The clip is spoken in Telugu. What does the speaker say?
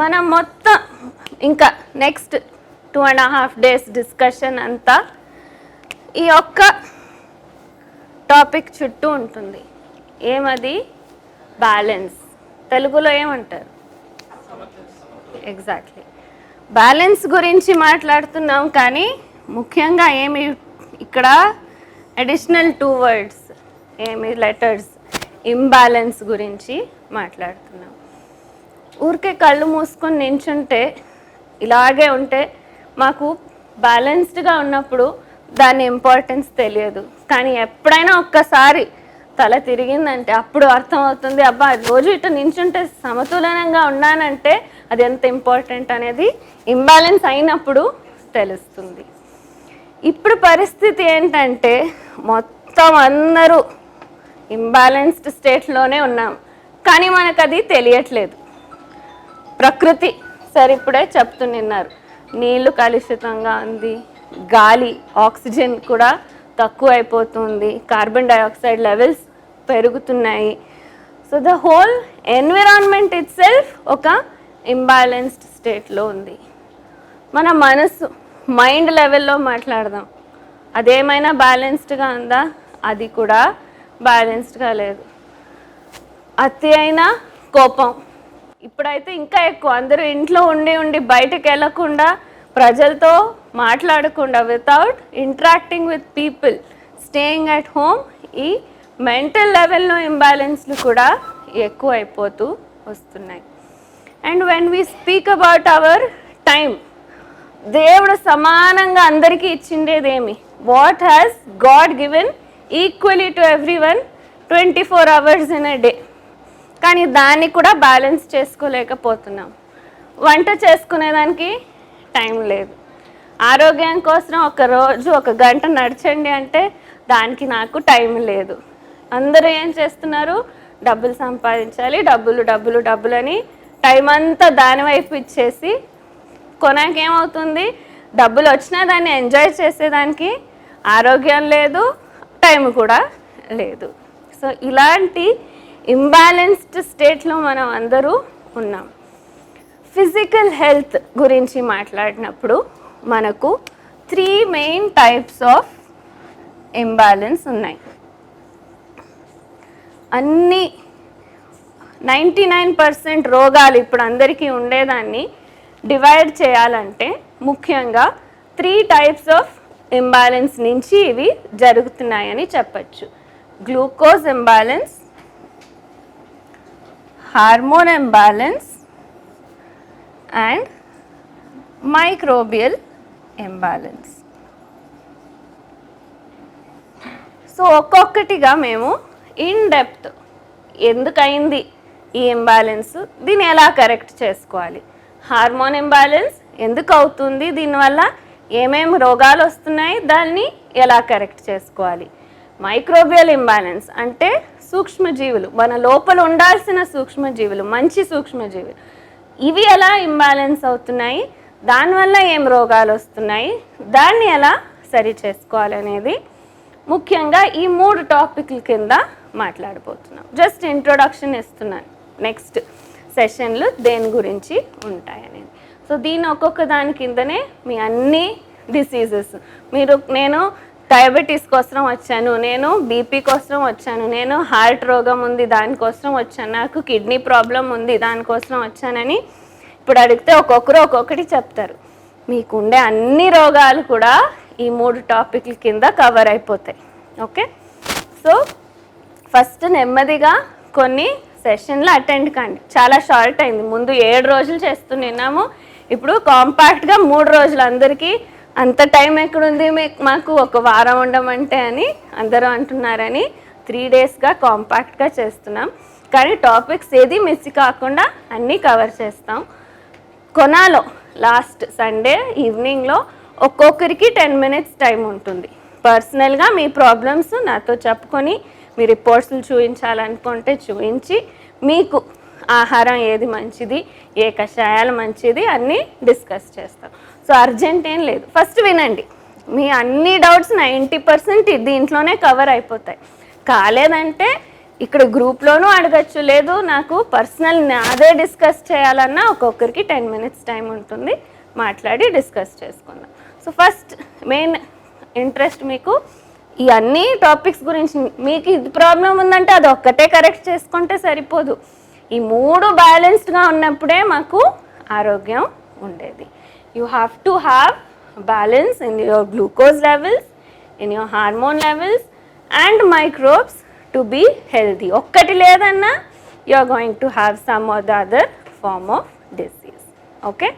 మనం మొత్తం ఇంకా next two and half days discussion అంతా ఈ ఒక్క టాపిక్ చుట్టూ ఉంటుంది. ఏమది? బ్యాలెన్స్ తెలుగులో ఏమంటారు? ఎగ్జాక్ట్లీ బ్యాలెన్స్ గురించి మాట్లాడుతున్నాం కానీ ముఖ్యంగా ఏమి ఇక్కడ అడిషనల్ టూ వర్డ్స్ ఏమి లెటర్స్ ఇంబ్యాలెన్స్ గురించి మాట్లాడుతున్నాం. ఊరికే కళ్ళు మూసుకొని నించుంటే ఇలాగే ఉంటే మాకు బ్యాలెన్స్డ్గా ఉన్నప్పుడు దాని ఇంపార్టెన్స్ తెలియదు. కానీ ఎప్పుడైనా ఒక్కసారి తల తిరిగిందంటే అప్పుడు అర్థమవుతుంది అబ్బా రోజు ఇటు నించుంటే సమతులనంగా ఉన్నానంటే అది ఎంత ఇంపార్టెంట్ అనేది ఇంబ్యాలెన్స్ అయినప్పుడు తెలుస్తుంది. ఇప్పుడు పరిస్థితి ఏంటంటే మొత్తం అందరూ ఇంబ్యాలెన్స్డ్ స్టేట్లోనే ఉన్నాం. కానీ మనకు అది తెలియట్లేదు. ప్రకృతి సరిప్పుడే చెప్తున్నారు నీళ్ళు కలుషితంగా ఉంది. గాలి ఆక్సిజన్ కూడా తక్కువ అయిపోతుంది కార్బన్ డైఆక్సైడ్ లెవెల్స్ పెరుగుతున్నాయి. So the whole environment itself ఒక ఇంబ్యాలెన్స్డ్ స్టేట్లో ఉంది. మన మనసు మైండ్ లెవెల్లో మాట్లాడదాం. అదేమైనా బ్యాలెన్స్డ్గా ఉందా? అది కూడా బ్యాలెన్స్డ్గా లేదు. అతి అయిన కోపం. ఇప్పుడైతే ఇంకా ఎక్కువ. అందరూ ఇంట్లో ఉండి ఉండి బయటకు వెళ్ళకుండా ప్రజలతో మాట్లాడకుండా without interacting with people staying at home ఈ మెంటల్ లెవెల్లో ఇంబ్యాలెన్స్లు కూడా ఎక్కువ అయిపోతూ వస్తున్నాయి. And when we speak about our time దేవుడు సమానంగా అందరికీ ఇచ్చిండేదేమి? What has God given equally to everyone twenty four hours in a day కానీ దాన్ని కూడా బ్యాలెన్స్ చేసుకోలేకపోతున్నాం. వంట చేసుకునేదానికి టైం లేదు. ఆరోగ్యం కోసం ఒక రోజు ఒక గంట నడచండి అంటే దానికి నాకు టైం లేదు. అందరూ ఏం చేస్తున్నారు? డబ్బులు సంపాదించాలి డబ్బులు డబ్బులు డబ్బులు అని టైం అంతా దాని వైపు ఇచ్చేసి కొనాక ఏమవుతుంది డబ్బులు వచ్చినా దాన్ని ఎంజాయ్ చేసేదానికి ఆరోగ్యం లేదు టైం కూడా లేదు. సో ఇలాంటి ఇంబ్యాలెన్స్డ్ స్టేట్లో మనం అందరూ ఉన్నాం. ఫిజికల్ హెల్త్ గురించి మాట్లాడినప్పుడు మనకు three main types of imbalance ఉన్నాయి. అన్ని నైంటీ నైన్ పర్సెంట్ రోగాలు ఇప్పుడు అందరికీ ఉండేదాన్ని డివైడ్ చేయాలంటే ముఖ్యంగా త్రీ టైప్స్ ఆఫ్ ఇంబ్యాలెన్స్ నుంచి ఇవి జరుగుతున్నాయని చెప్పచ్చు. Glucose imbalance hormone imbalance and microbial imbalance so ఒక్కొక్కటిగా మేము ఇన్ డెప్త్ ఎందుకైంది ఈ ఇంబ్యాలెన్స్ దీన్ని ఎలా కరెక్ట్ చేసుకోవాలి? హార్మోన్ ఇంబ్యాలెన్స్ ఎందుకు అవుతుంది? దీనివల్ల ఏమేమి రోగాలు వస్తున్నాయి? దాన్ని ఎలా కరెక్ట్ చేసుకోవాలి? మైక్రోబియల్ ఇంబ్యాలెన్స్ అంటే సూక్ష్మజీవులు. మన లోపల ఉండాల్సిన సూక్ష్మజీవులు మంచి సూక్ష్మజీవులు. ఇవి ఎలా ఇంబ్యాలెన్స్ అవుతున్నాయి? దానివల్ల ఏం రోగాలు వస్తున్నాయి? దాన్ని ఎలా సరి చేసుకోవాలి అనేది ముఖ్యంగా ఈ మూడు టాపిక్ల కింద మాట్లాడబోతున్నాం. జస్ట్ ఇంట్రొడక్షన్ ఇస్తున్నాను. నెక్స్ట్ సెషన్లు దేని గురించి ఉంటాయనేది. సో దీని ఒక్కొక్క దాని కిందనే మీ అన్ని డిసీజెస్ మీరు నేను డయాబెటీస్ కోసం వచ్చాను నేను బీపీ కోసం వచ్చాను నేను హార్ట్ రోగం ఉంది దానికోసం వచ్చాను నాకు కిడ్నీ ప్రాబ్లం ఉంది దానికోసం వచ్చానని ఇప్పుడు అడిగితే ఒక్కొక్కరు ఒక్కొక్కటి చెప్తారు. మీకుండే అన్ని రోగాలు కూడా ఈ మూడు టాపిక్ల కింద కవర్ అయిపోతాయి. ఓకే సో ఫస్ట్ నెమ్మదిగా కొన్ని సెషన్లు అటెండ్ కండి. చాలా షార్ట్ అయింది. ముందు ఏడు రోజులు చేస్తున్నాము ఇప్పుడు కాంపాక్ట్గా మూడు రోజులు అందరికీ అంత టైం ఎక్కడుంది? మాకు ఒక వారం ఉండమంటే అని అందరూ అంటున్నారని త్రీ డేస్గా కాంపాక్ట్గా చేస్తున్నాం. కానీ టాపిక్స్ ఏది మిస్ కాకుండా అన్నీ కవర్ చేస్తాం. కొనాలో లాస్ట్ సండే ఈవినింగ్లో ఒక్కొక్కరికి టెన్ మినిట్స్ టైం ఉంటుంది. పర్సనల్గా మీ ప్రాబ్లమ్స్ నాతో చెప్పుకొని మీ రిపోర్ట్స్లు చూపించాలనుకుంటే చూపించి మీకు ఆహారం ఏది మంచిది ఏ కషాయాలు మంచిది అన్నీ డిస్కస్ చేస్తాం. సో అర్జెంట్ ఏం లేదు. ఫస్ట్ వినండి. మీ అన్ని డౌట్స్ నైంటీ పర్సెంట్ దీంట్లోనే కవర్ అయిపోతాయి. కాలేదంటే ఇక్కడ గ్రూప్లోనూ అడగచ్చు. లేదు నాకు పర్సనల్ నాదే డిస్కస్ చేయాలన్నా ఒక్కొక్కరికి టెన్ మినిట్స్ టైం ఉంటుంది. మాట్లాడి డిస్కస్ చేసుకుందాం. సో ఫస్ట్ మెయిన్ ఇంట్రెస్ట్ మీకు ఈ అన్ని టాపిక్స్ గురించి. మీకు ఇది ప్రాబ్లం ఉందంటే అది ఒక్కటే కరెక్ట్ చేసుకుంటే సరిపోదు. ఈ మూడు బ్యాలెన్స్డ్గా ఉన్నప్పుడే మాకు ఆరోగ్యం ఉండేది. You have to have balance in your glucose levels in your hormone levels and microbes to be healthy ఒక్కటి లేదన్నా you are going to have some or the other form of disease okay